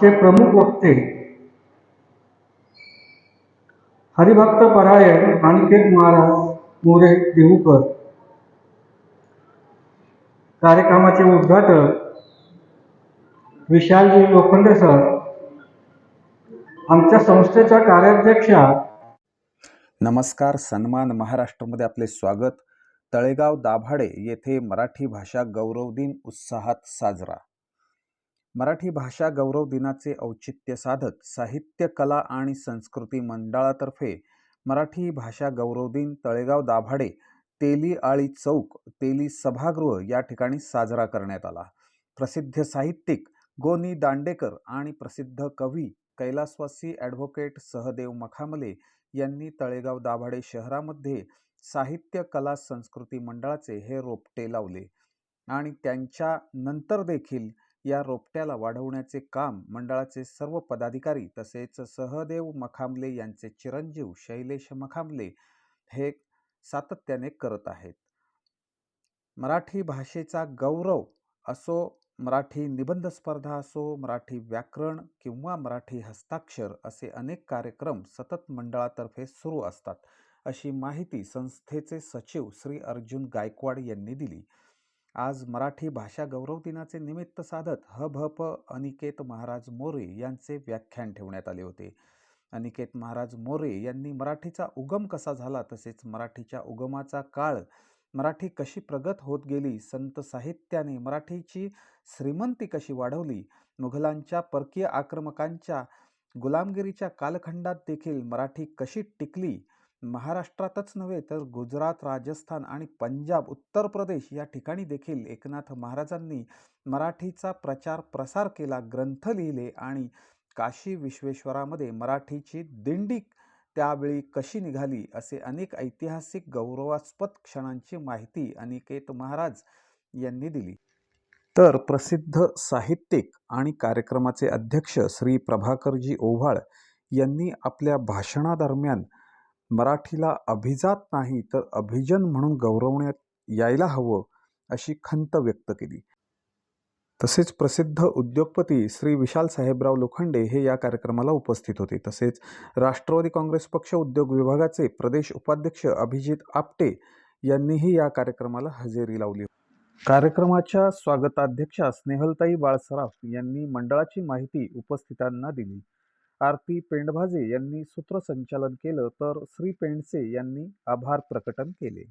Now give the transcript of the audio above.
चे प्रमुख वक्ते हरिभक्त परायण अनिकेत महाराज मोरे देऊकर. कार्यक्रमाचे उद्घाटक विशालजी लोखंडे सर. आमच्या संस्थेच्या कार्याध्यक्षा नमस्कार सन्मान महाराष्ट्रामध्ये आपले स्वागत. तळेगाव दाभाडे येथे मराठी भाषा गौरव दिन उत्साहात साजरा. मराठी भाषा गौरव दिनाचे औचित्य साधत साहित्य कला आणि संस्कृती मंडळातर्फे मराठी भाषा गौरव दिन तळेगाव दाभाडे तेली आळी चौक तेली सभागृह या ठिकाणी साजरा करण्यात आला. प्रसिद्ध साहित्यिक गोनी दांडेकर आणि प्रसिद्ध कवी कैलासवासी ॲडव्होकेट सहदेव मखामले यांनी तळेगाव दाभाडे शहरामध्ये साहित्य कला संस्कृती मंडळाचे हे रोपटे लावले आणि त्यांच्या नंतर देखील या रोपट्याला वाढवण्याचे काम मंडळाचे सर्व पदाधिकारी तसेच सहदेव मखामले यांचे चिरंजीव शैलेश मखामले हे सातत्याने करत आहेत. मराठी भाषेचा गौरव असो मराठी निबंध स्पर्धा असो मराठी व्याकरण किंवा मराठी हस्ताक्षर असे अनेक कार्यक्रम सतत मंडळातर्फे सुरू असतात. अशी माहिती संस्थेचे सचिव श्री अर्जुन गायकवाड यांनी दिली. आज मराठी भाषा गौरव दिनाचे निमित्त साधत ह भ प अनिकेत महाराज मोरे यांचे व्याख्यान ठेवण्यात आले होते. अनिकेत महाराज मोरे यांनी मराठीचा उगम कसा झाला तसेच मराठीच्या उगमाचा काळ मराठी कशी प्रगत होत गेली संत साहित्याने मराठीची श्रीमंती कशी वाढवली मुघलांच्या परकीय आक्रमकांच्या गुलामगिरीच्या कालखंडात देखील मराठी कशी टिकली महाराष्ट्रातच नव्हे तर गुजरात राजस्थान आणि पंजाब उत्तर प्रदेश या ठिकाणी देखील एकनाथ महाराजांनी मराठीचा प्रचार प्रसार केला ग्रंथ लिहिले आणि काशी विश्वेश्वरामध्ये मराठीची दिंडी त्यावेळी कशी निघाली असे अनेक ऐतिहासिक गौरवास्पद क्षणांची माहिती अनिकेत महाराज यांनी दिली. तर प्रसिद्ध साहित्यिक आणि कार्यक्रमाचे अध्यक्ष श्री प्रभाकरजी ओव्हाळ यांनी आपल्या भाषणादरम्यान मराठीला अभिजात नाही तर अभिजन म्हणून गौरवण्यात यायला हवं अशी खंत व्यक्त केली. तसेच प्रसिद्ध उद्योगपती श्री विशाल साहेबराव लोखंडे हे या कार्यक्रमाला उपस्थित होते. तसेच राष्ट्रवादी काँग्रेस पक्ष उद्योग विभागाचे प्रदेश उपाध्यक्ष अभिजित आपटे यांनीही या कार्यक्रमाला हजेरी लावली. कार्यक्रमाच्या स्वागताध्यक्षा स्नेहलताई बाळसराफ यांनी मंडळाची माहिती उपस्थितांना दिली. आरती पेंडभाजे यांनी सूत्रसंचालन केलं तर श्री पेंडसे यांनी आभार प्रकटन केले.